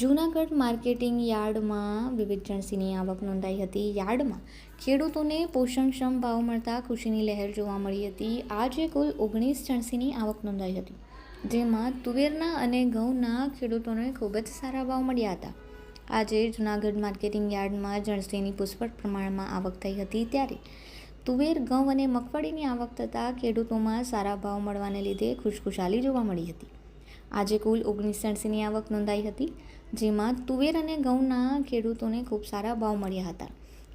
Junagadh marketing યાર્ડમાં વિવિધ જણસીની આવક નોંધાઈ હતી. યાર્ડમાં ખેડૂતોને પોષણક્ષમ ભાવ મળતા ખુશીની લહેર જોવા મળી હતી. આજે કુલ ઓગણીસ જણસીની આવક નોંધાઈ હતી, જેમાં તુવેરના અને ઘઉંના ખેડૂતોને ખૂબ જ સારા ભાવ મળ્યા હતા. આજે જૂનાગઢ માર્કેટિંગ યાર્ડમાં જણસીની પુષ્કળ પ્રમાણમાં આવક થઈ હતી. ત્યારે તુવેર, ઘઉં અને મગફળીની આવક થતાં ખેડૂતોમાં સારા ભાવ મળવાને લીધે ખુશખુશાલી જોવા મળી હતી. આજે કુલ ઓગણીસ જણસીની આવક નોંધાઈ હતી, જેમાં તુવેર અને ઘઉંના ખેડૂતોને ખૂબ સારા ભાવ મળ્યા હતા.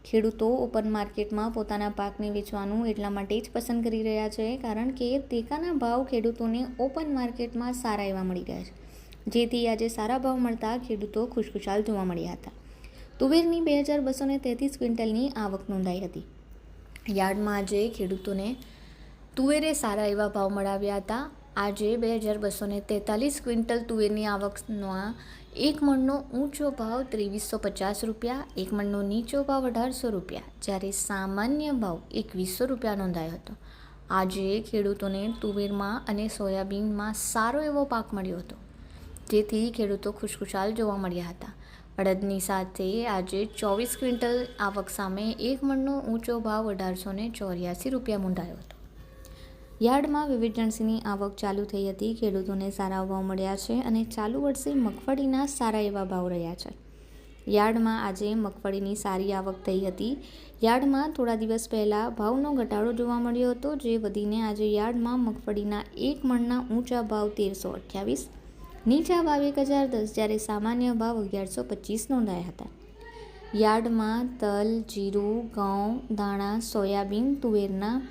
ખેડૂતો ઓપન માર્કેટમાં પોતાના પાકને વેચવાનું એટલા માટે જ પસંદ કરી રહ્યા છે, કારણ કે ટેકાના ભાવ ખેડૂતોને ઓપન માર્કેટમાં સારા એવા મળી ગયા છે. જેથી આજે સારા ભાવ મળતા ખેડૂતો ખુશખુશાલ જોવા મળ્યા હતા. તુવેરની બે હજાર બસો ને તેત્રીસ ક્વિન્ટલની આવક નોંધાઈ હતી. યાર્ડમાં આજે ખેડૂતોને તુવેરે સારા એવા ભાવ મળાવ્યા હતા આજે બે હજાર બસો ને તેતાલીસ ક્વિન્ટલ તુવેરની આવકના એક મણનો ઊંચો ભાવ ત્રેવીસો પચાસ રૂપિયા, એક મણનો નીચો ભાવ અઢારસો રૂપિયા, જ્યારે સામાન્ય ભાવ એકવીસો રૂપિયા નોંધાયો હતો. આજે ખેડૂતોને તુવેરમાં અને સોયાબીનમાં સારો એવો પાક મળ્યો હતો. જેથી ખેડૂતો ખુશખુશાલ જોવા મળ્યા હતા. અડદની સાથે આજે ચોવીસ ક્વિન્ટલ આવક સામે એક મણનો ઊંચો ભાવ અઢારસો ચોર્યાસી રૂપિયા નોંધાયો હતો. યાર્ડમાં વિવિધ જણસીની આવક ચાલુ થઈ હતી. ખેડૂતોને સારા ભાવ મળ્યા છે અને ચાલુ વર્ષે મગફળીના સારા એવા ભાવ રહ્યા છે. યાર્ડમાં આજે મગફળીની સારી આવક થઈ હતી. યાર્ડમાં થોડા દિવસ પહેલાં ભાવનો ઘટાડો જોવા મળ્યો હતો, જે વધીને આજે યાર્ડમાં મગફળીના એક મણના ઊંચા ભાવ તેરસો અઠ્યાવીસ, નીચા ભાવ એક હજાર દસ, જ્યારે સામાન્ય ભાવ અગિયારસો પચીસ નોંધાયા હતા. યાર્ડમાં તલ, જીરું, ઘઉં દાણા સોયાબીન, તુવેરના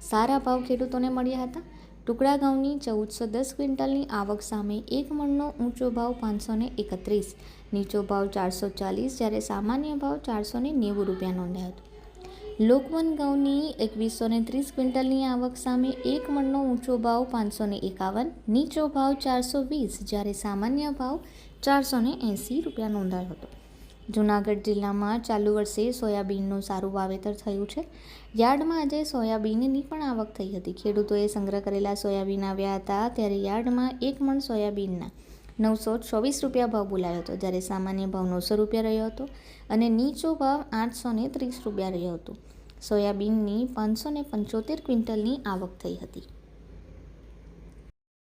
સારા ભાવ ખેડૂતોને મળ્યા હતા. ટુકડા ઘઉંની ચૌદસો દસ ક્વિન્ટલની આવક સામે એક મણનો ઊંચો ભાવ પાંચસો ને એકત્રીસ, નીચો ભાવ ચારસો ચાલીસ જ્યારે સામાન્ય ભાવ ચારસો નેવું રૂપિયા નોંધાયો હતો. લોકવન ઘઉંની એકવીસો ત્રીસ ક્વિન્ટલની આવક સામે એક મણનો ઊંચો ભાવ પાંચસો એકાવન, નીચો ભાવ ચારસો વીસ જ્યારે સામાન્ય ભાવ ચારસો એંસી રૂપિયા નોંધાયો હતો. જૂનાગઢ જિલ્લામાં ચાલુ વર્ષે સોયાબીનનું સારું વાવેતર થયું છે. યાર્ડમાં આજે સોયાબીનની પણ આવક થઈ હતી. ખેડૂતોએ સંગ્રહ કરેલા સોયાબીન આવ્યા હતા ત્યારે યાર્ડમાં એક મણ સોયાબીનના નવસો ચોવીસ રૂપિયા ભાવ બોલાયો હતો, જ્યારે સામાન્ય ભાવ નવસો રૂપિયા રહ્યો હતો અને નીચો ભાવ આઠસો ને ત્રીસ રૂપિયા રહ્યો હતો. સોયાબીનની પાંચસો ને પંચોતેર ક્વિન્ટલની આવક થઈ હતી.